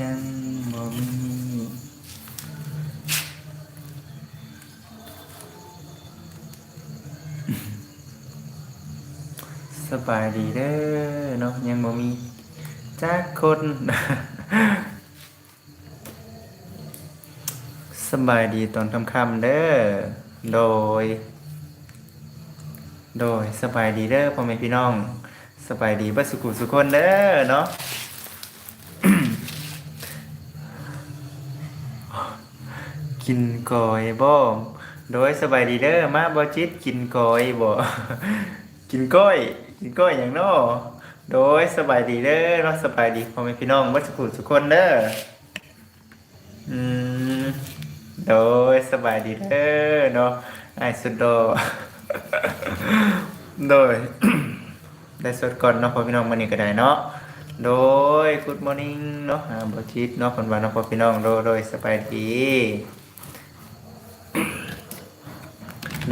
ยังบ่มีสบายดีเด้อเนาะยังบ่มีจักคนสบายดีตอนค่ำๆเด้อโดย โดยสบายดีเด้อพ่อแม่พี่น้องสบายดีเบัสุขุสุคนเด้อเนาะ กินกอยบ่โดยสบายดีเด้อมาบ่จิตกินกอยบ่กินก้อยกินก้อยอย่างนาะโดยสบายดีเด้อเนาสบายดีพ่อแม่พี่น้องเบัสุขุสุคนเด้ออืมโดยสบายดีเด้อเนาะไอ้สุดโดโดยได้สดก่อนเนาะพ่อพี่น้องมื้อนี้ก็ได้เนาะโดย Good morning เนาะบ่ชิดเนาะเพิ่นว่าเนาะพ่อพี่น้องโดยโดยสบายดี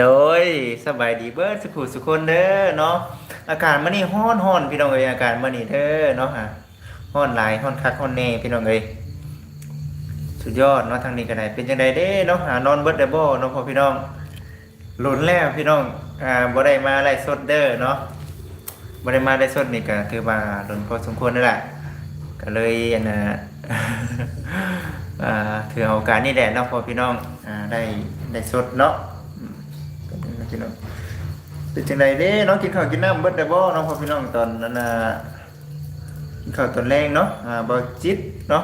โดยสบายดีเบิดสุขุสุคนเด้อเนาะอากาศมื้อนี้ร้อนร้อนพี่น้องเอ้ยอากาศมื้อนี้เด้อเนาะฮะร้อนหลายร้อนคักร้อนแน่พี่น้องเอ้ยสุดยอดเนาะทางนี้ก็ได้เป็นจังไดเด้เนาะหานอนเบิดได้บ่เนาะพอพี่น้องหลุนแล้วพี่น้องอ่าบ่ได้มาไลฟ์สดเด้อเนาะบริมาได้สดนี่ก็คือว่าโดนพอสมควรนั่นแหละก็เลยอันน่ะอ่าถือโอกาสนี่แหละเนาะพอพี่น้องอ่าได้ได้สดเนาะ พี่น้องเป็นจังไดเด้เนาะกินข้าวกินน้ำเบิดได้บ่เนาะพอพี่น้องตอนนั้นน่ะกินข้าวตอนแรงเนาะอ่าบ่จิตเนาะ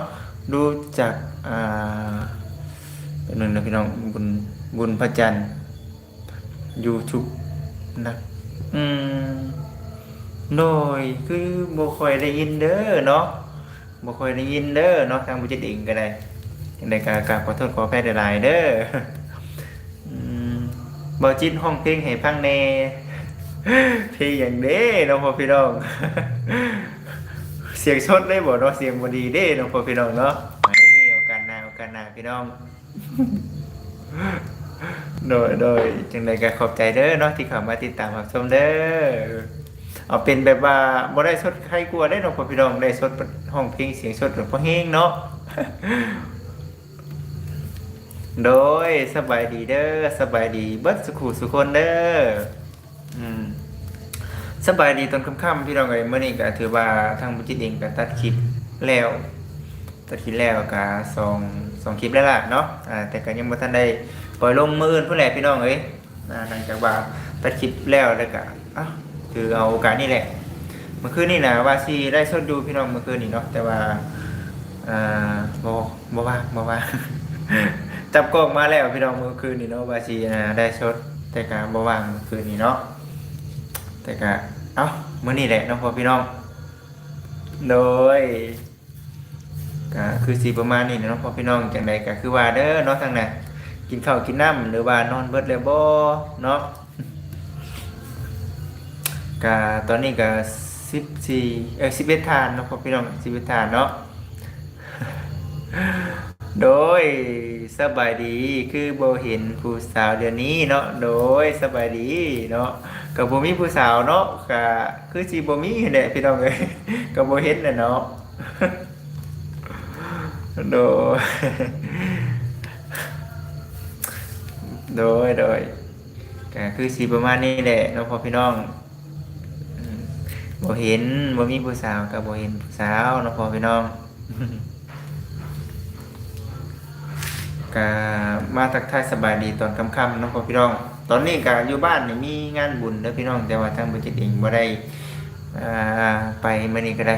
ดูจากอ่าเป็นหนึ่งนะพี่น้องบุญบุญพระจันทร์ YouTube นะอืมโดยคือบ่ค่อยได้ยินเด้อเนาะบ่ค่อยได้ยินเด้อเนาะทางบุญจิตเองก็ได้จังไดก็กราบขอโทษขออภัยหลายๆเด้อ บ่จิตห้องเพลงให้ฟังแน่เพลงอย่างเด้เนาะพ่อพี่น้อง เสียงสดได้บ่เนาะเสียงบ่ดีเด้เนาะพ่อพี่น้องเนาะโอกาสหน้าโอกาสหน้าพี่น้องโดยโดยจังไดก็ขอบใจเด้อเนาะที่เข้ามาติดตามรับชมเด้อเอาเป็นแบบว่าบ่ได้สดใครกลัวได้เนาะพ่อพี่น้องได้สดห้องเพลงเสียงสดหลวงพ่อเฮงเนาะ โดยสบายดีเด้อสบายดีเบิดสุขสุคนเด้ออืมสบายดีตอนค่ำๆพี่น้องเอ้ยมื้อนี้ก็ถือว่าทางบุจิตเองก็ตัดคลิปแล้วตัดคลิปแล้วก็สองสองคลิปแล้วล่ะเนาะอ่าแต่ก็ยังบ่ทันได้ปล่อยลงมืออื่นพุ่นแหละพี่น้องเอ้ยอ่าหลังจากว่าตัดคลิปแล้วแล้วก็อะคือเอาโอกาสนี่แหละเมื่อคืนนี่นะว่าซีได้สดดูพี่น้องเมื่อคืนนี่เนาะแต่ว่าอ่าบอบอว่าบอว่า จับกล้องมาแล้วพี่น้องเมื่อคืนนี่เนาะว่าซีนะได้สดแต่การบอว่างเมื่อคืนนี่เนาะแต่ก็เอ้ามื้อนี้แหละเนาะพอพี่น้องโดยก็คือสีประมาณนี้เนาะพอพี่น้องจังใดก็คือว่าเด้อเนาะทางนั้นกินข้าวกินน้ำหรือว่านอนเบิดแล้วบ่เนาะกาตอนนี้ก็สิบสี่เออสิบเอ็ดทานเนาะพ่อพี่น้องสิบเอ็ดทานเนาะ โดยสบายดีคือโบเห็นผู้สาวเดือนนี้เนาะโดยสบายดีเนาะกับโบมีผู้สาวเนาะกะคือสีโบมีแหละพี่น้องเอ้ยกับโบเห็นน่ะเนาะโดยโดยโดยก็คือสีประมาณนี้แหละเนาะพอพี่น้องอืมบ่เห็นโบมีผู้สาวกับโบเห็นผู้สาวเนาะพอพี่น้อง กมาทักทายสบายดีตอนค่ำๆเนาะพ่อพี่น้อง ตอนนี้ก็อยู่บ้านนี่มีงานบุญเด้อพี่น้องแต่ว่าทางบ่จิตเองบ่ได้ไปมื้อนี้ก็ได้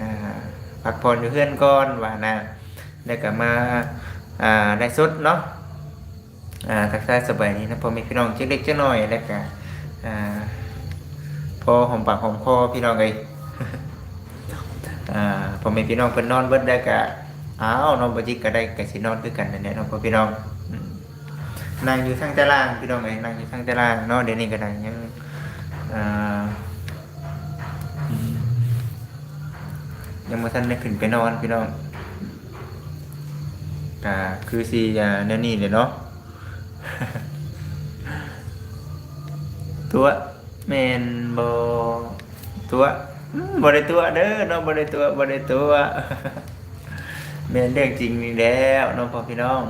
อ่าพักผ่อนอยู่เฮือนก่อนว่านะแล้วก็มาได้สดเนาะทักทายสบายดีนะพ่อแม่พี่น้องจักเล็กจักน้อยแล้วก็อ่าพอหอมปากหอมคอพี่น้องเลยอ่าพอแม่พี่น้องเพิ่นนอนเบิดได้กะ อ้าวนอนบ่จิกก็ได้ก็สินอนคือกันนั่นแหละเนาะพ่อพี่น้องนั่งอยู่ทางตารางพี่น้องเอ้นั่งอยู่ทางตารางเนาะเดี๋ยวนี้ก็ได้ยังยังบ่ทันได้ขึ้นไปนอนพี่น้องก็คือสิอ่าแนวนี้เลยเนาะตัวแมนโบตัวอืมบได้ตัวเด้อเนาะบได้ตัวบได้ตัว เมนเรื่องจริงนี่แล้วน้องพ่อพี่น้อง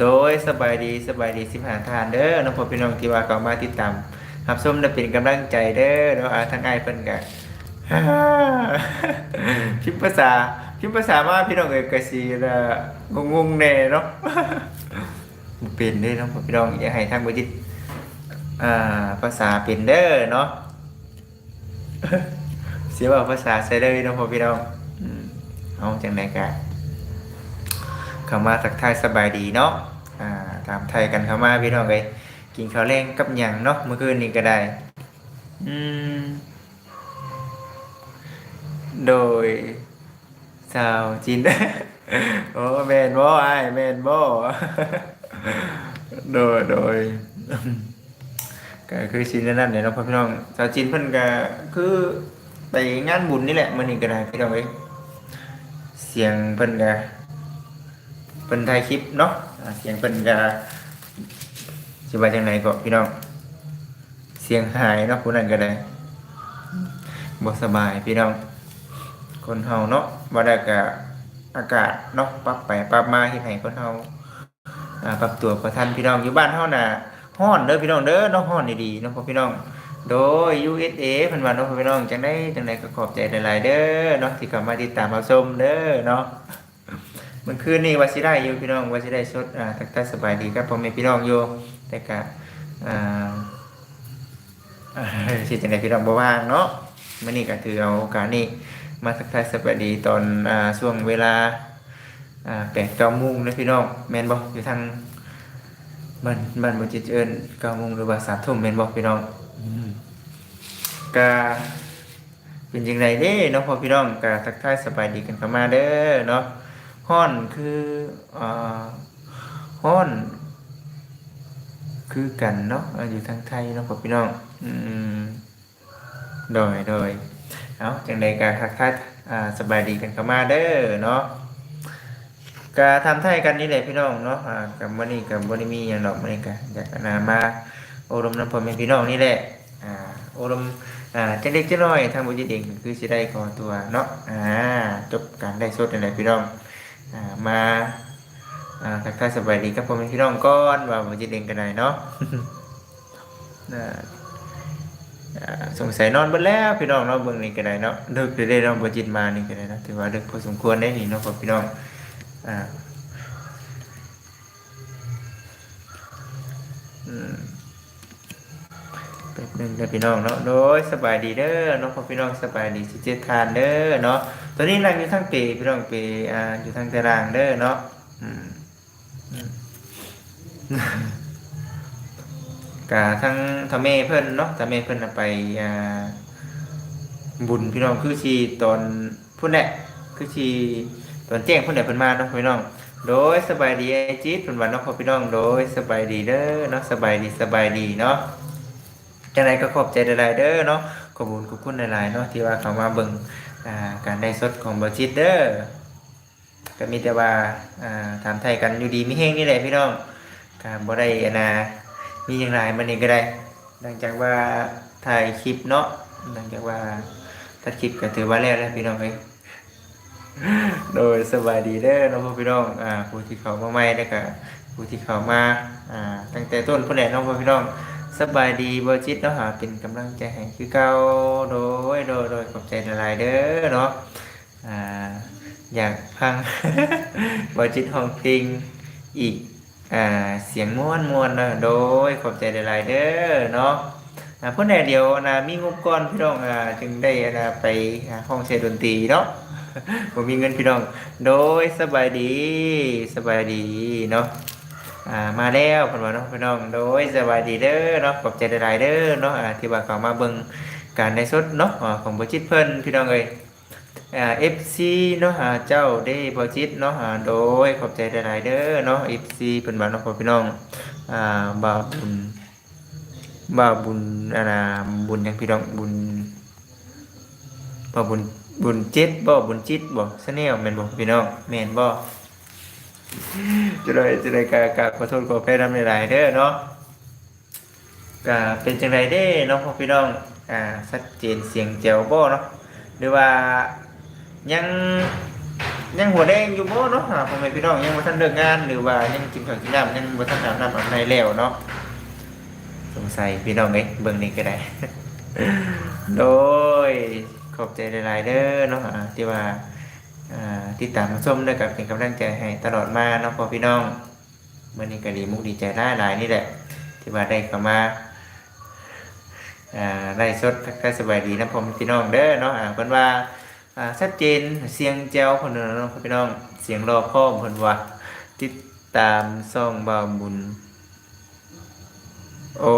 โดยสบายดีสบายดีสิบหาทานเด้อน้องพ่อพี่น้องที่ว่าเขามาติดตามรับส้มได้เป็นกำลังใจเด้อเนาะทั้งไอ้เพิ่นกันพิมพ์ภาษาพิมพ์ภาษามาพี่น้องเอ้ยก็สิละงงๆแน่เนาะบ่เป็นเด้อน้องพ่อพี่น้องอย่าให้ทางบ่จิตอ่าภาษาเป็นเด้อเนาะเสียว่าภาษาใส่เลยน้องพ่อพี่น้อง เอาจังไดกันเข้ามาทักทายสบายดีเนาะอ่าตามไทยกันเข้ามาพี่น้องเลยกินข้าวแรงกับหยังเนาะเมื่อคืนนี้ก็ได้ อืม โดยสาวจินโอ้แมนบ่ไอแมนบ่โดยโดยก็คือชินนั่นเนี่ยเนาะพี่น้องสาวจินเพิ่นก็คือไปงานบุญนี่แหละมื้อนี้ก็ได้พี่น้องเอ้ย เสียงเพิ่นก็เพิ่นถ่ายคลิปเนาะเสียงเพิ่นก็สิว่าจังไดก็พี่น้อง เสียงหายเนาะผู้นั้นก็ได้บ่สบายพี่น้อง คนเฮาเนาะบ่ได้ก็อากาศเนาะปรับไปปรับมาเฮ็ดให้คนเฮาอ่าปรับตัวบ่ทันพี่น้องอยู่บ้านเฮาน่ะฮ้อนเด้อพี่น้องเด้อเน้องฮ้อนดีๆเน้องพ่อพี่น้อง โดย USA เพิ่นว่าเน้องพี่น้องจังได้จังไดก็ขอบใจหลายๆเด้อเนาะที่เข้ามาติดตามรับชมเด้อเนาะเมื่อคืนนี้ว่าสิได้อยู่พี่น้องว่าสิได้สดอ่าทักทายสบายดีครับพ่อแม่พี่น้องอยู่แต่ก็อ่าอ่าสิจังไดพี่น้องบ่ว่างเนาะมื้อนี้ก็ถือเอาโอกาสนี้มาทักทายสบายดีตอนอ่าช่วงเวลาอ่า8 9โมงนะพี่น้องแม่นบ่อยู่ทางบ้านบ้านบ่จิตเอิ้นเก้าโมงหรือว่าสามทุ่มแม่นบ่พี่น้อง ก็เป็นจังไดเด้เนาะพ่อพี่น้องก็ทักทายสบายดีกันเข้ามาเด้อเนาะฮ้อนคืออ่อฮ้อนคือกันเนาะอยู่ทางไทยเนาะพ่อพี่น้อง อืมโดยโดยเอาจังไดก็ทักทายอ่าสบายดีกันเข้ามาเด้อเนาะก็ทำไทยกันนี่แหละพี่น้องเนาะอ่ากับวันนี้กับวันนี้มีอย่างดอกมันนี่กันอยากนามา โอรมน้ำพอเป็นพี่น้องนี่แหละอ่าโอรมอ่าจะเล็กจะน้อยทางบุญจิตเองคือสิได้ก่อตัวเนาะอ่าจบการได้สดนี่แหละพี่น้องอ่ามาอ่าทักทายสบายดีกับพ่อแม่พี่น้องก่อนว่าบุญจิตเองกันไหนเนาะอ่าสงสัยนอนเบนแล้วพี่น้องเนาะเบิ่งนี่ก็ได้เนาะเลิกได้ได้เนาะบุญจิตมานี่ก็ได้เนาะถือว่าเลิกพอสมควรได้นี่เนาะพ่อพี่น้องอ่าอืม เป็นหนึ่งเด้อพี่น้องเนาะโดยสบายดีเด้อเนาะพอพี่น้องสบายดีสิเจทานเด้อเนาะตอนนี้นั่งอยู่ทางเปพี่น้องเปอ่าอยู่ทางตารางเด้อเนาะอืมกะทั้งทำเมเพิ่นเนาะทำเมเพิ่นน่ะไปอ่าบุญพี่น้องคือชีตอนพุ่นแหละคือชีตอนแจ้งพุ่นแหละเพิ่นมาเนาะพี่น้องโดยสบายดีไอจี๊ดเพิ่นว่าเนาะพ่อพี่น้องโดยสบายดีเด้อเนาะสบายดีสบายดีเนาะ จังไดก็ขอบใจหลายๆเด้อเนาะขอบคุณขอบคุณหลายๆเนาะที่ว่าเขามาเบิ่งอ่าการได้สดของบ่จิตเด้อก็มีแต่ว่าอ่าถามไทยกันอยู่ดีไมีแฮงนี่แหละพี่น้องก็บ่ได้อนน่ะมีอย่างไรมันนี่ก็ได้ หลังจากว่าถ่ายคลิปเนาะหลังจากว่าถ้าคลิปก็ถือว่าแล้วแล้วพี่น้องเอ้ยโดยสบายดีเด้อน้องพ่อพี่น้องอ่าผู้ที่เขามาใหม่แล้วก็ผู้ที่เขามาอ่าตั้งแต่ต้นผู้ใดน้องพ่อพี่น้อง สบายดีบ่จิตเนาะหาเป็นกำลังใจให้คือเก่าโดยโดยโดยขอบใจหลายเด้อเนาะอ่าอยากฟังบ่จิตห้องเพลงอีกอ่าเสียงม่วนม่วนเนาะโดยขอบใจหลายเด้อเนาะอ่าเพื่อนแหน่เดียวนะมีงบก้อนพี่น้องอ่าจึงได้นะไปหาห้องเสียดนตรีเนาะผมมีเงินพี่น้อง โดยสบายดีสบายดีเนาะ อ่ามาแล้วพี่นว่าเนาะพี่น้องโดยสบายดีเด้อเนาะขอบใจหลายๆเด้อเนาะอ่าที่ว่าเขามาเบิ่งการในสดเนาะของบจิตเพิ่นพี่น้องเอ้ยอ่า FC เนาะอ่าเจ้าได้บจิตเนาะอ่าโดยขอบใจหลายๆเด้อเนาะ FC เพิ่นว่าเนาะพี่น้องอ่าบ่าวบุญบ่าบุญอาณาบุญยังพี่น้องบุญบ่าบุญบุญเจ็ดบ่บุญจิตบ่สแนลแม่นบ่พี่น้องแม่นบ่ จะได้จะได้กากาขอโทษขออภัยนำหลายๆเด้อเนาะก็เป็นจังไดเด้เนาะพ่อพี่น้องอ่าชัดเจนเสียงแจ๋วบ่เนาะหรือว่ายังยังหัวแดงอยู่บ่เนาะพ่อแม่พี่น้องยังบ่ทันเลิกงานหรือว่ายังกินข้าวกินน้ำยังบ่ทันอาบน้ำอาบในแล้วเนาะสงสัยพี่น้องเอ้ยเบิ่งนี่ก็ได้ โดยขอบใจหลายๆเด้อเนาะอ่าที่ว่า ติดตามรับชมด้วยกับเป็นกำลังใจให้ตลอดมาเนาะพ่อพี่น้องเมื้อนี้ก็ดีมุกดีใจได้หลายนี่แหละ ที่ว่าได้เข้ามาได้สดทักทายสบายดีนะพ่อพี่น้องเด้อเนาะเพิ่นว่าชัดเจนเสียงแจ้วคนนึงเนาะพี่น้องเสียงรอพ่อเพิ่นว่าติดตามซ่องบาบุญโอ้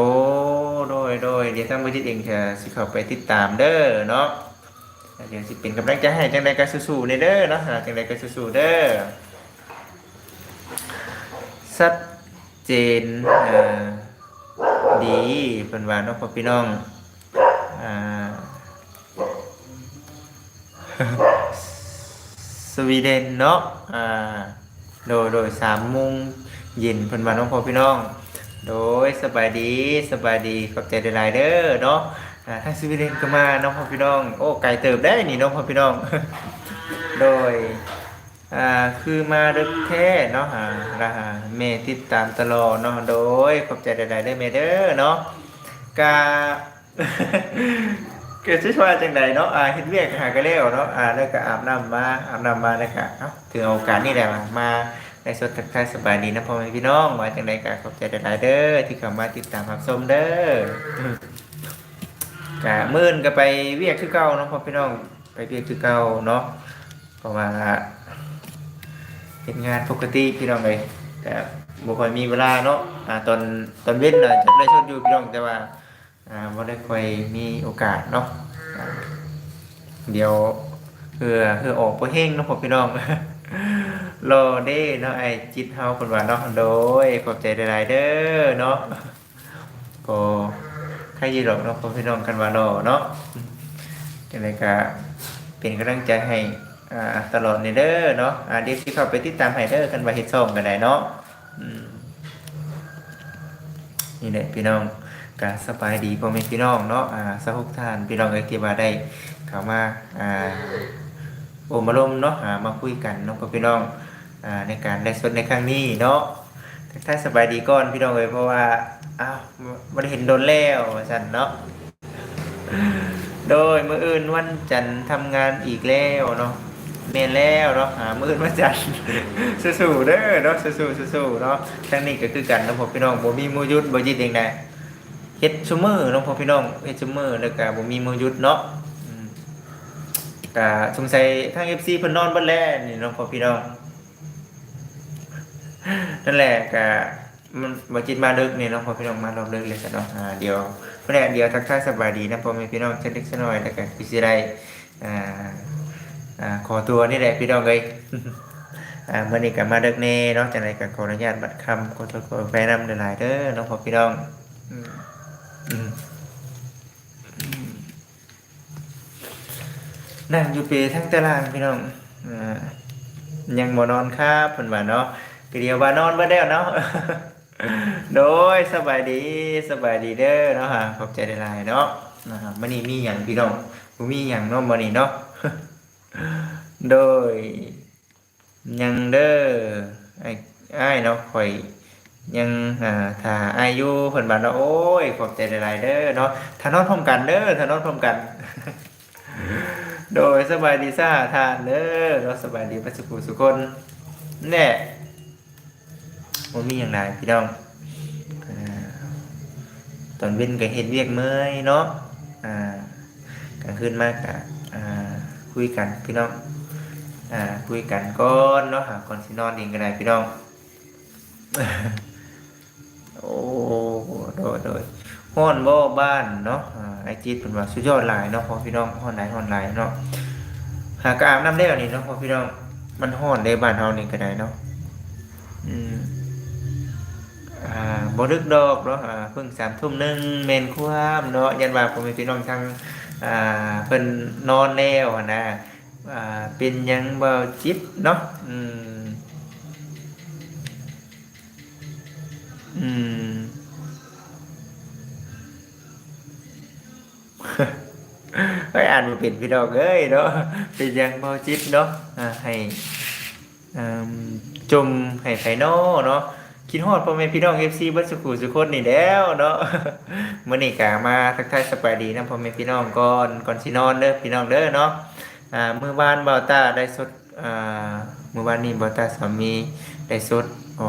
โดยโดยเดี๋ยวทางบริษัทเองจะสิเข้าไปติดตามเด้อเนาะ เดี๋ยวสิเป็นกำลังใจให้จังใดก็สู้ๆในเด้อเนาะจังใดก็สู้ๆเด้อชัดเจนดีเพิ่นว่าเนาะพ่อพี่น้องสวีเดนเนาะโดยโดยสามโมงเย็นเพิ่นว่าน้องพ่อพี่น้อง โดยสบายดีสบายดีขอบใจหลายเด้อเนาะ อ่าทางสวีเดนก็มาน้องพ่อพี่น้อง โอ้ไกลเติบได้นี่น้องพ่อพี่น้อง โดยอ่าคือมาดึกแท้เนาะอ่าละหาเมติดตามตลอดเนาะโดยขอบใจหลายๆเด้อเมเด้อเนาะกาเกิดชื่อว่าจังใดเนาะอ่าเฮ็ดเวียกหาก็แล้วเนาะอ่าแล้วก็อาบน้ำมาอาบน้ำมาแล้วก็เอ้าถือโอกาสนี่แหละมาในสดทักทายสบายดีนะพ่อแม่พี่น้องว่าจังใดก็ขอบใจหลายๆเด้อที่เข้ามาติดตามรับชมเด้อ กะมื่นก็ไปเวียกคือเก่าเนาะพ่อพี่น้องไปเวียกคือเก่าเนาะเพราะว่าเป็นงานปกติพี่น้องเลยแต่บ่ค่อยมีเวลาเนาะอ่าตอนตอนเว้นน่ะจะได้ชดอยู่พี่น้องแต่ว่าอ่าบ่ได้ค่อยมีโอกาสเนาะอ่าเดี๋ยวเพื่อเพื่อออกบ่เฮงเนาะพ่อพี่น้องรอเด้เนาะไอ้จิตเฮาเพิ่นว่าเนาะโดยขอบใจหลายๆเด้อเนาะก็ ใครยู่หรอกเนาะพ่อพี่น้องกันว่ารอเนาะจังไดก็เป็นกำลังใจให้ตลอดนี่เด้อเนาะเดี๋ยวสิเข้าไปติดตามให้เด้อกันว่าเฮ็ดซ่อมกันได้เนาะนี่แหละพี่น้องก็สบายดีพ่อแม่พี่น้องเนาะอ่าสหุกทานพี่น้องเอ้ยที่ว่าได้เข้ามาอ่าโอมารมเนาะอ่ามาคุยกันเนาะกับพี่น้องอ่าในการได้สดในครั้งนี้เนาะทักทายสบายดีก่อนพี่น้องเอ้ยเพราะว่า อ้าวบ่ได้เห็นโดนแล้วว่าซั่นเนาะโดยมื้ออื่นวันจันทร์ทำงานอีกแล้วเนาะแม่นแล้วเนาะหามื้ออื่นวันจันทร์สู้ๆเด้อเนาะสู้ๆสู้ๆเนาะทั้งนี้ก็คือกันเนาะพ่อพี่น้องบ่มีมือยุดบ่ยิดเองได้เฮ็ดซุมื้อน้องพ่อพี่น้องเฮ็ดซุมื้อแล้วก็บ่มีมือยุดเนาะก็สงสัยทาง FC เพิ่นนอนเบิดแล้วนี่น้องพ่อพี่น้องนั่นแหละก็ มันบ่จิตมาดึกเนี่เน้องพ่อพี่น้องมารอบดึกเลยซะเนาะอ่าเดี๋ยวเพิ่นแหละเดี๋ยวทักทายสบายดีนะพ่อแม่พี่น้องจักเล็กสักหน่อยแล้วก็สิได้อ่าอ่าขอตัวนี่แหละพี่น้องเอ้ยอ่าเมื้อนี้ก็มาดึกแน่เนาะจังไดก็ขออนุญาตบัดคำขอโทษขออภัยนำหลายเด้อน้องพ่อพี่น้องอืมอืมนั่งอยู่เปทั้งตารางพี่น้องอ่ายังบ่นอนครับเพิ่นว่าเนาะก็เดียวว่านอนบ่ได้เนาะ โดยสบายดีสบายดีเด้อเนาะฮะขอบใจหลายเนาะนะครับมื้อนี้มีหยังพี่น้องบ่มีหยังเนาะมื้อนี้เนาะโดยยังเด้อไอ้อ้เนาะข่อยยังอ่าถ้าอายุเพิ่นว่าเนาะโอ้ยขอบใจหลายเด้อเนาะถ้านอนพร้อมกันเด้อถ้านอนพร้อมกัน โดยสบายดีซ่าทานเด้อเนาะสบายดีปัสสุขสุคนแน่ บ่มีหยังหลายพี่น้องอตอนเว้นก็เฮ็ดเวียกเมยเนาะอ่ากลางคืนมากอ่าคุยกันพี่น้องอ่าคุยกันก่อนเนาะหาก่อนสินอนเองก็ได้พี่น้องโอ้โดยโดยฮ้อนบ่บ้านเนาะอ่าไอจีเป็นว่าสุดยอดหลายเนาะพอพี่น้องฮ้อนหลายฮ้อนหลายเนาะหากอาบน้ำได้วนี่เนาะพอพี่น้องมันฮ้อนในบ้านเฮานี่ก็ได้เนาะอืม อ่าบดึกดอกเนาะอ่าเพิ่งสามทุ่มหนึ่งแม่นความเนาะยันว่าพ่อแม่พี่น้องทางอ่าเพิ่นนอนแล้วนะอ่าเป็นยังบ่จิบเนาะอืมอืมเฮ้ยอ่านมาเป็นพี่ดอกเอ้ยเนาะเป็นยังเบาจิตเนาะอ่าให้อืมจมให้ไผโนเนาะ คิดฮอดพ่อแม่พี่น้อง FC เบิดสุขุสุคนนี่แล้วเนาะมื้อนี้ก็มาทักทายสบายดีนะพ่อแม่พี่น้องก่อนก่อนสินอนเด้อพี่น้องเด้อเนาะอ่ามื้อวานบาตาได้สดอ่ามื้อวานนี้บาตาสามีได้สดอ๋อ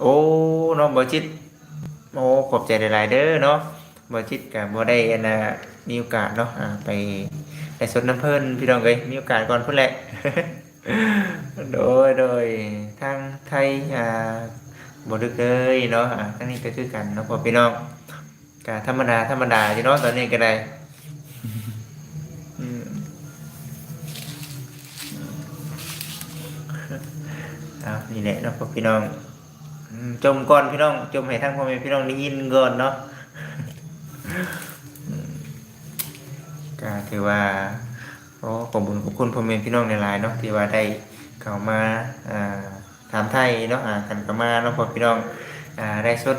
โอ้น้องบ่จิตโอ้ขอบใจหลายๆเด้อเนาะบ่จิตก็บ่ได้อันน่ะมีโอกาสเนาะอ่าไปได้สดน้ำเพิ่นพี่น้องเอ้ยมีโอกาสก่อนพุ่นแหละ โดยโดยทางไทยอ่าบดึกเลยเนาะอ่าทั้งนี้ก็คือกันเนาะพอพี่น้องกธรรมดาธรรมดาอยู่เนาะตอนนี้ก็ได้อืมเอานี่แหละเนาะพอพี่น้องอืมจมก่อนพี่น้องจมให้ทั้งพ่อแม่พี่น้องได้ยินก่อนเนาะอืมก็ถือว่า โอ้ขอบคุณขอบคุณพ่อแม่พี่น้องในหลายเนาะที่ว่าได้เข้ามาอ่าถามไทยเนาะอ่ากันเข้ามาเนาะพ่อพี่น้องอ่าได้สด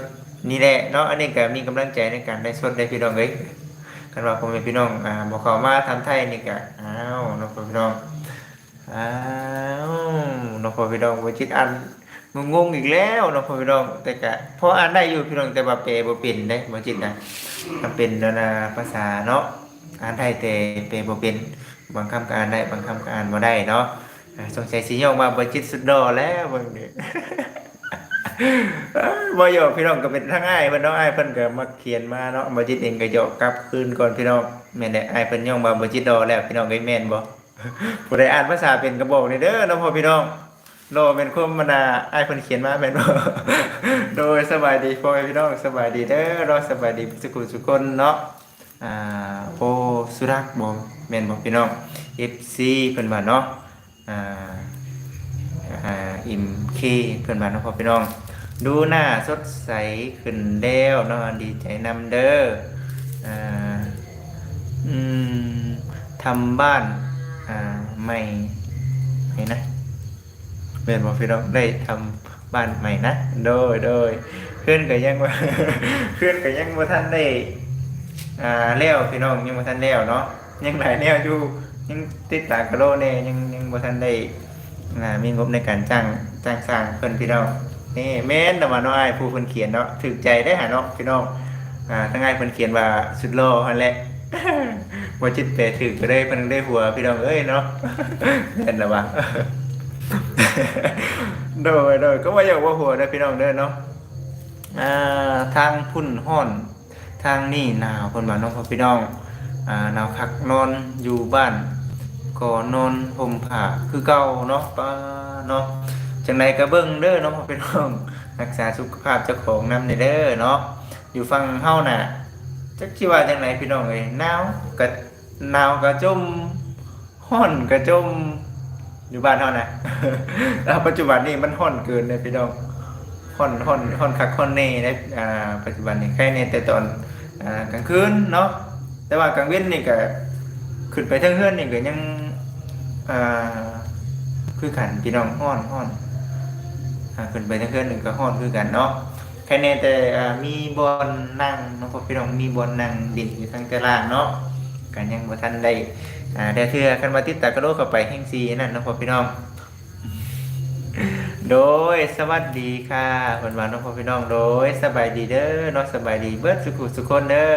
นี่แหละเนาะอันนี้ก็มีกำลังใจในการได้สดได้พี่น้องเอ้ยกันว่าพ่อแม่พี่น้องอ่าบอกเข้ามาถามไทยนี่ก็อ้าวเนาะพ่อพี่น้องอ้าวเนาะพ่อพี่น้องว่จิตอันงงอีกแล้วเนาะพ่อพี่น้องแต่ก็พออ่านได้อยู่พี่น้องแต่ว่าแปลบ่เป็นได้บ่จิตนะมันเป็นนานาภาษาเนาะอ่านได้แต่แปลบ่เป็น บางคำก็อ่านได้บางคำก็อ่านบ่ได้เนาะอ่าสงสัยสิยกมาบ่จิตสุดดอแล้วบิ่งนี่บ่หยอกพี่น้องก็เป็นทั้งอ้ายเพิ่นเนาะอ้เพิ่นก็มาเขียนมาเนาะบ่จิตเองก็ยอกกลับคืนก่อนพี่น้องแม่นแหละอ้เพิ่นย่องมาบ่จิตดอแล้วพี่น้องเอ้ยแม่นบ่ผู้ใดอ่านภาษาเป็นก็บอกนี่เด้อเนาะพ่อพี่น้องโลเป็นควมมนาไอ้เพิ่นเขียนมาแม่นบ่โดยสบายดีพ่อพี่น้องสบายดีเด้อรอสบายดีสุขุสุคนเนาะอ่าโอสุรักบ่ แม่นบ่พี่น้อง FC เพิ่นว่าเนาะอ่าอ่าอิมเคเพิ่นว่าเนาะพ่อพี่น้อง ดูหน้าสดใสขึ้นแล้วเนาะดีใจนำเด้ออ่าอืมทำบ้านอ่าใหม่ไหนนะแม่นบ่พี่น้องได้ทำบ้านใหม่นะโดยโดยเพื่อนก็ยังว่าเพื่อนก็ยังบ่ทันได้อ่าแล้วพี่น้องยังบ่ทันแล้วเนาะ ยังหลายแนวอยู่ยังติดตากระโลแน่ยังยังบ่ทันได้อ่ามีงบในการจ้างจ้างสร้างเพิ่นพี่น้องนี่แม่นแต่ว่าน้องอ้ายผู้เพิ่นเขียนเนาะถูกใจได้หาเนาะพี่น้องอ่าทั้งอ้ายเพิ่นเขียนว่าสุดหล่อหั่นแหละบ่จิตแปถูกก็ได้เพิ่นได้หัวพี่น้องเอ้ยเนาะแม่นละว่าโดยโดยก็ว่าอยากว่าหัวได้พี่น้องเด้อเนาะอ่าทางพุ่นห้อนทางนี่หนาวคนบ้านน้องพ่อพี่น้อง หนาวคักนอนอยู่บ้านก็นอนห่มผ้าคือเก่าเนาะป้าเนาะจังใดก็เบิ่งเด้อเนาะพ่อพี่น้องรักษาสุขภาพเจ้าของนำในเด้อเนาะอยู่ฟังเฮาน่ะจักสิว่าจังไดพี่น้องเอ้ยหนาวก็หนาวก็จมร้อนก็จมอยู่บ้านเฮาน่ะแล้วปัจจุบันนี้มันร้อนเกินเลยพี่น้องค่อนค่อนค่อนคักค่อนแน่ในอ่าปัจจุบันนี่แค่ในแต่ตอนอ่ากลางคืนเนาะ แต่ว่ากลางเว้นนี่ก็ขึ้นไปเทิงเฮือนนี่ก็ยังอ่าคือกันพี่น้องฮ้อนฮ้อนอ่าขึ้นไปเทิงเฮือนนี่ก็ฮ้อนคือกันเนาะแค่ในแต่มีบอลนั่งเนาะพอพี่น้องมีบอลนั่งดินอยู่ทางตารางเนาะก็ยังบ่ทันได้อ่าได้เทื่อคันมาติดตากระโดดเข้าไปแห่งซีนั่นเนาะพอพี่น้องโดยสวัสดีค่ะเพื่อนบ้านน้องพ่อพี่น้องโดยสบายดีเด้อเนาะสบายดีเบิร์ดสุขุสุคนเด้อ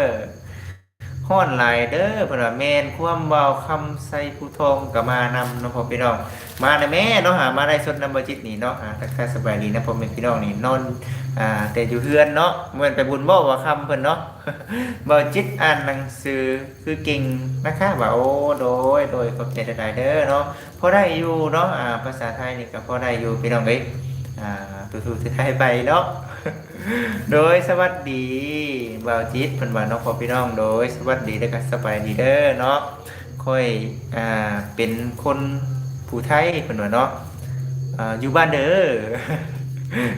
ฮ้อนหลายเด้อเพื่อนว่าแม่นความเบาคำใส่ผู้ทองก็มานำเน้องพ่อพี่น้อง มาในแม่เนาะหามาได้สดนำบ่จิตนี่เนาะอ่าทักทายสบายดีนะพ่อแม่พี่น้องนี่นอนอ่าแต่อยู่เฮือนเนาะเหมือนไปบุญบ่ว่าคำเพิ่นเนาะบ่จิตอ่านหนังสือคือเก่งนะคะว่าโอ้โดยโดยขอบใจหลายเด้อเนาะพอได้อยู่เนาะอ่าภาษาไทยนี่ก็พอได้อยู่พี่น้องเอ้ยอ่าตูๆไทยไปเนาะ โดยสวัสดีบ่าวจิตเพิ่นว่าเนาะพอพี่น้องโดยสวัสดีแล้วก็สบายดีเด้อเนาะค่อยอ่าเป็นคนผู้ไทยเพิ่นว่าเนาะอ่าอยู่บ้านเด้อ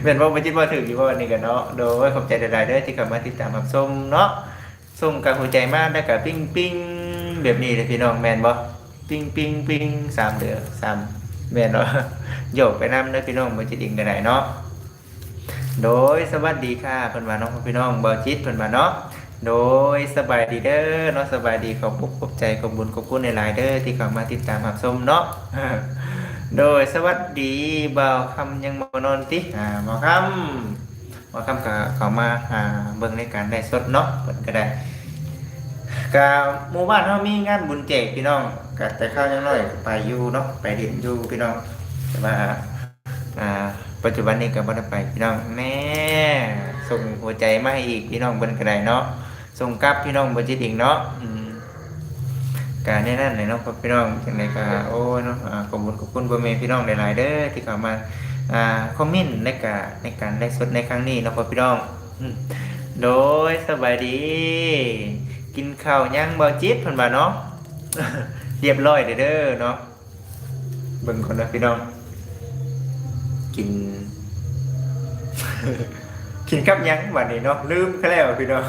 เป็นว่าบ่จิตบ่ถึงอยู่ว่าวันนี้กันเนาะโดยขอบใจหลายๆเด้อที่เข้ามาติดตามรับชมเนาะส่งกับหัวใจมากแล้วก็ปิ้งปิ้งแบบนี้เลยพี่น้องแม่นบ่ปิ้งปิ้งปิ้งสามเดือสามแม่นเนาะโยกไปน้ำเด้อพี่น้องบ่จิตเองก็ได้เนาะ โดยสวัสดีค่ะเพิ่นว่าน้องพี่น้องเบ่จิตเพิ่นว่าเนาะโดยสบายดีเด้อเนาะสบายดีขอบบุกขอบใจขอบบุญขอบคุณในหลายเด้อที่เข้ามาติดตามรับชมเนาะโดยสวัสดีบ่าคำยังบ่นอนติอ่าบาคำบ่าคำก็เข้ามาอ่าเบิ่งในการได้สดเนาะเพิ่นก็ได้ก็หมู่บ้านเฮามีงานบุญแจกพี่น้องก็แต่ข้าวยังน้อยไปอยู่เนาะไปเด่นอยู่พี่น้องแต่ว่าอ่า ปัจจุบันนี้ก็บ่ได้ไปพี่น้องแน่ส่งหัวใจมาให้อีกพี่น้องเบิ่นก็ได้เนาะส่งกลับพี่น้องบ่จิตอีกเนาะการแน่นั่นเลยเนาะครับพี่น้องจังไดก็โอ้เนาะขอบคุณขอบคุณพ่อแม่พี่น้องหลายๆเด้อที่เข้ามาอ่าคอมเมนต์ในการในการได้สดในครั้งนี้เนาะครับพี่น้องโดยสบายดี กินข้าวยังบ่จิตเพิ่นว่าเนาะเรียบร้อยเด้อเนาะเบิ่งก่อนนะพี่น้องกิน กินกับยังบัดนี้เนาะลืมไปแล้วพี่น้อง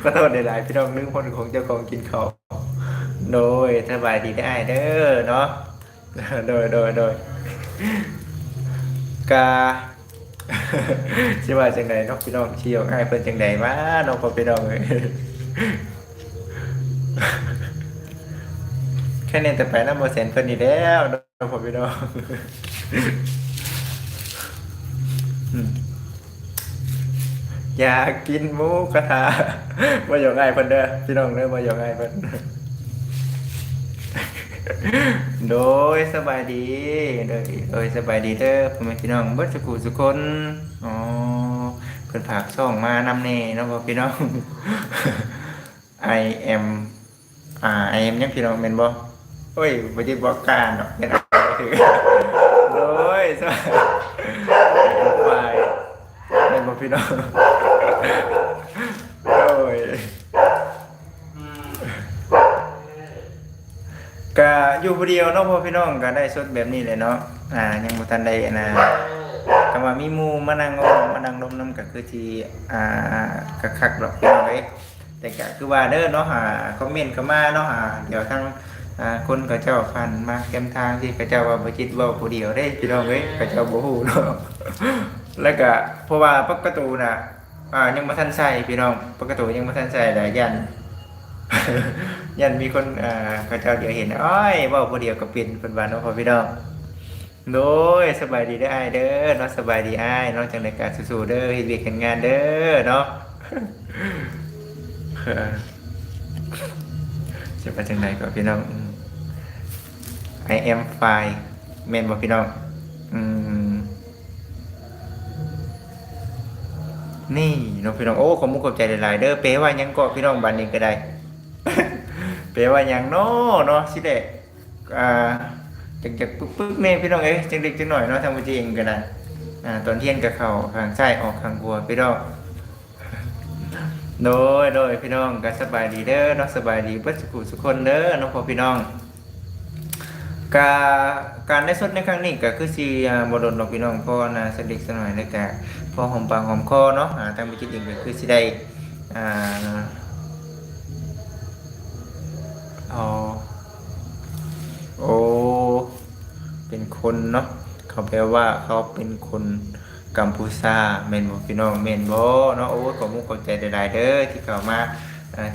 ขอโทษหลายๆพี่น้องลืมคนของเจ้าของกินเขาโดยสบายดีได้เด้อเนาะโดยโดยโดยกาชื่อว่าจังใดเนาะพี่น้องเชี่ยวง่ายเพิ่นจังใดมาเนาะพ่อพี่น้องเอ้ยแค่เนี้แต่ไปน้ำโมเซนเพิ่นนี่แล้วเนาะพอพี่น้อง อืม อยากกินหมูกระทะมาอยู่ง่ายเพิ่นเด้อพี่น้องเด้อมาอยู่ง่ายเพิ่นโดยสบายดีโดยโดยสบายดีเด้อพ่อแม่พี่น้องเบิดสุขุสุคนอ๋อเพิ่นผากช่องมานำแน่เนาะพ่อพี่น้อง I am อ่า I am ยังพี่น้องแม่นบ่โอ้ยบ่ได้บอกการดอกแม่นเอาถือโดยสบายไปแม่นบ่พี่น้อง โอ้ยก็อยู่ผู้เดียวเนาะพ่อพี่น้องก็ได้สดแบบนี้เลยเนาะอ่า ยังบ่ทันได้อันะก็ว่ามีหมู่มานั่งอ้อมมานั่งดมน้ำก็คือที่อ่าคักๆดอกพี่น้องเอ้ยแต่ก็คือว่าเด้อเนาะหาคอมเมนต์เข้ามาเนาะหาเดี๋ยวทางอ่าคนเขาเจ้าฟันมาเต็มทางที่เขาเจ้าว่าบ่จิตเว้าผู้เดียวเด้พี่น้องเอ้ยเขาเจ้าบ่ฮู้เนาะแล้วก็เพราะว่าปกตูน่ะ อ่ายังบ่ทันใส่พี่น้องปกตูยังบ่ทันใส่หลายยัน ยันมีคนอ่าเขาเจ้าเดียวเห็นอ้อยว่าผู้เดียวก็เป็นเป็นบานเนาะพอพี่น้องโดยสบายดีได้เด้อเนาะสบายดีไอ้ายเนาะจังในการสู้ๆเด้อเฮ็ดเวียกเฮ็ดงานเด้อเนาะเออจะไปจังไดก็พี่น้องอืม I am fine แม่นบ่พี่น้องอืม นี่น้องพี่น้องโอ้ขอมุกขอบใจหลายๆเด้อเปว่ายังก็พี่น้องบัดนี้ก็ได้แปลว่าย่างน้อเนาะสิเด็กอ่าจักจักปึ๊กปึ๊กเน่พี่น้องเอ้ยจังเด็กจังหน่อยเนาะทำมือจริงกันนะอ่าตอนเที่ยงกับเขาข้างซ้ออกข้างบัวพี่น้องโดยโดยพี่น้องก็สบายดีเด้อเนาะสบายดีเบิดสุขสุขคนเด้อน้องพ่อพี่น้องกาการได้สดในครั้งนี้ก็คือสิอ่าบ่โดนดอกพี่น้องพ่อนะสกเด็กสหน่อยแล้วก็ พอหอมปากหอมคอเนาะอ่าทางมือจริงก็คือสิได้อ่าอ๋อโอ้เป็นคนเนาะเขาแปลว่าเขาเป็นคนกัมพูชาเมนบ่พี่น้องเมนบ่เนาะโอ้ขอมุกขอบใจหลายๆเด้อที่เข้ามา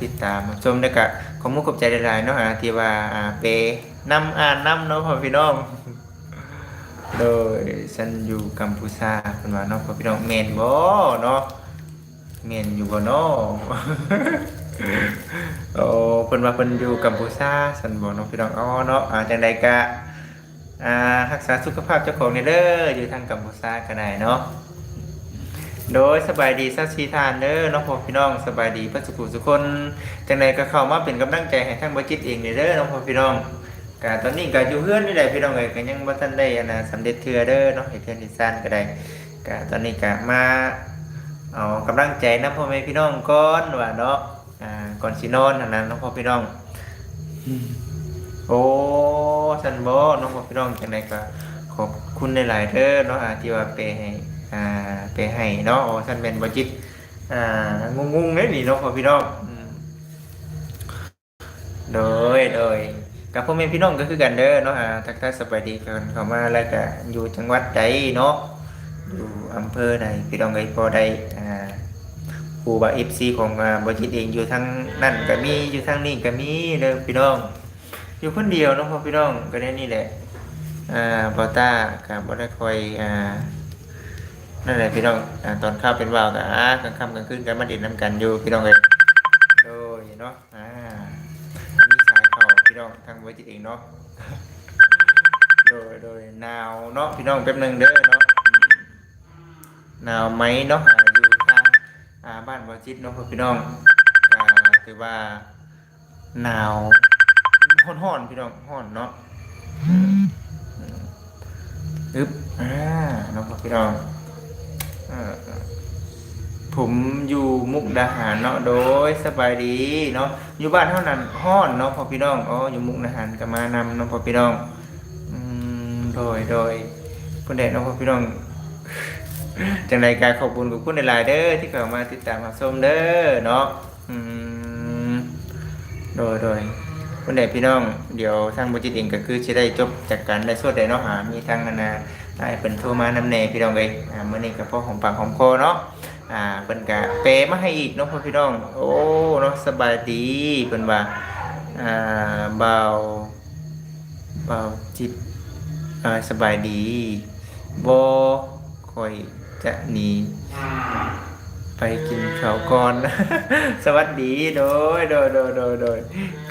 ติดตามชมแล้ก็ขอมุกขอบใจหลายๆเนาะที่ว่าเปนำอ่านนำเนาะพี่น้อง โดยฉันอยู่กัมพูชาเพิ่นว่าเนาะพี่น้องเมนบ่เนาะเมนอยู่บ่เนาะโอ้เพิ่นว่าเพิ่นอยู่กัมพูชาสันบ่เนาะพี่น้องอ๋อเนาะอ่าจังใดก็อ่ารักษาสุขภาพเจ้าของนี่เด้ออยู่ทางกัมพูชาก็ได้เนาะโดยสบายดีสัชีทานเด้อเนาะพ่อพี่น้องสบายดีพิ่นสุขุสุคนจังใดก็เข้ามาเป็นกำลังใจให้ทางบ่จิตเองนี่เด้อเนาะพ่อพี่น้อง ก็ตอนนี้ก็อยู่เฮือนนี่แหละพี่น้องเอ้ยก็ยังบ่ทันได้อันน่ะสำเร็จเทื่อเด้อเนาะเฮ็ดเทื่อนิสานก็ได้ก็ตอนนี้ก็มาเอากำลังใจนะพ่อแม่พี่น้องก่อนว่าเนาะอ่าก่อนสินอนอันนั้นน้องพ่อพี่น้องโอ้สันบอน้องพ่อพี่น้องจังไดก็ขอบคุณหลายๆเด้อเนาะที่ว่าเปให้อ่าเปให้เนาะโอ้สันเป็นบ่จิตอ่างงๆเด้นี่เนาะพ่อพี่น้องอืมโดยโดย กับพ่อแม่พี่น้องก็คือกันเด้อเนาะอ่าทักทายสบายดีกันเข้ามาแล้วก็อยู่จังหวัดใดเนาะอยู่อำเภอใดพี่น้องเอ้พอได้อ่าผู้บาเอฟซีของอ่าบริษัทเองอยู่ทางนั่นก็มีอยู่ทางนี้ก็มีเด้อพี่น้อง อยู่คนเดียวเนาะพ่อพี่น้องก็ได้นี่แหละอ่าบอต้ากับบอได้คอยอ่านั่นแหละพี่น้องอ่าตอนข้าวเป็นว่าวกับอ่ากลางค่ำกลางคืนกันมาดินน้ำกันอยู่พี่น้องเลยโดยเนาะอ่าางไว้จิตเองเนาะโดยโดยนาวเนาะพี่น้องแป๊บหนึงเด้อเนาะนาวไหมเนาะอ่าอยู่ทางอ่บ้านบอจิตเนาะพี่น้องถือว่าหนาวห้อนๆพี่น้องห้อนเนาะอึ๊บอ่าน้องพ่อพี่น้องอ่า ผมอยู่มุกดาหารเนาะโดยสบายดีเนาะอยู่บ้านเท่านั้นห้อนเนาะพ่อพี่น้องอ๋ออยู่มุกดาหารก็มานำเนาะพ่อพี่น้องอืมโดยโดยคุณแดดเนาะพ่อพี่น้องจังไรการขอบคุณกับคุณในหลายเด้อที่เข้ามาติดตามรับชมเด้อเนาะอืมโดยโดยคุณเดชพี่น้องเดี๋ยวทางบริจิตเองก็คือจะได้จบจากการได้สวดได้เนาะหามีทางนานาได้เป็นโทรมานำแน่พี่น้องเลยอ่าเมื่อนี้ก็พ่อของปากของคอเนาะ อ่าเป็นกะเปมาให้อีกเนาะพ่อพี่น้อง โอ้เนาะสบายดีเป็นว่าอ่าเบาเบาจิตอ่าสบายดีโบคอยจะหนีไปกินข้าวก่อน สวัสดีโดยโดยโดยโดยโดย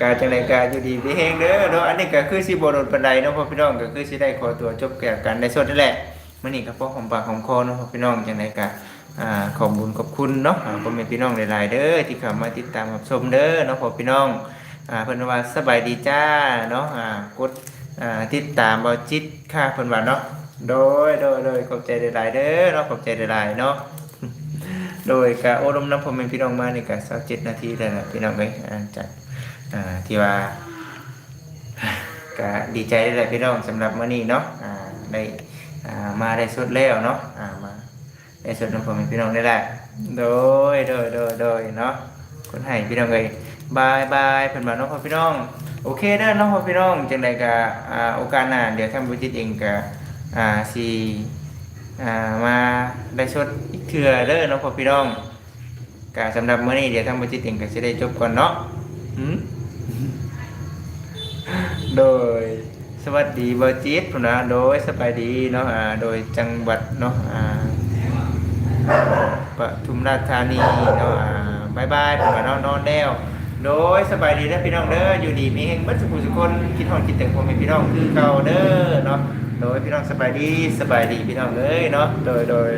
การจังไรการอยู่ดีพี่เฮงเด้อเนาะอันนี้ก็คือสิบโดนปันไดเนาะพ่อพี่น้องก็คือสิได้ขอตัวจบแก่กันในส่วนนั่นแหละมื่อนี้ก็พ่อของปากของคอเนาะพ่อพี่น้องจังไรกะ อ่าขอบคุญขอบคุณเนาะพ่อแม่พี่น้องหลายๆเด้อที่เข้ามาติดตามรับชมเด้อเนาะพ่อพี่น้องอ่าเพิ่นว่าสบายดีจ้าเนาะอ่ากดอ่าติดตามบาจิตค่ะเพิ่นว่าเนาะโดยโดยโดยขอบใจหลายๆเด้อเนาะขอบใจหลายๆเนาะโดยการอบรมน้ำผมเป็นพี่น้องมาในการสักเจ็ดนาทีได้แหละพี่น้องเลยอ่าจากอ่าที่ว่าก็ดีใจได้แหละพี่น้องสำหรับมื้อนี้เนาะอ่าได้อ่ามาได้สุดแล้วเนาะอ่ามา ได้สุดน้ำผมพี่น้องได้แหละโดยโดยโดยโดยเนาะคนให้พี่น้องเลยบายบายเพิ่นมาเนาะพ่อพี่น้องโอเคเด้อเนาะพ่อพี่น้องจังไดก็อ่าโอกาสหน้าเดี๋ยวทางบุจิตเองก็อ่าสิอ่ามาได้ชดอีกเถื่อเด้อเนาะพ่อพี่น้องกาสำหรับมื้อนี้เดี๋ยวทางบริจิตเองก็จะได้จบก่อนเนาะหืมโดยสวัสดีบริจิตพุ่นนะโดยสบายดีเนาะอ่าโดยจังหวัดเนาะอ่า ปทุมราชธานีเนาะบายบายผมนอนนอนแล้ว โดยสบายดีนะพี่น้องเด้ออยู่ดีมีเฮงบัดสุขุสุคนคิดฮอดคิดถึงผมเป็นพี่น้องคือเก่าเด้อเนาะโดยพี่น้องสบายดีสบายดีพี่น้องเอ้ยเนาะโดยโดย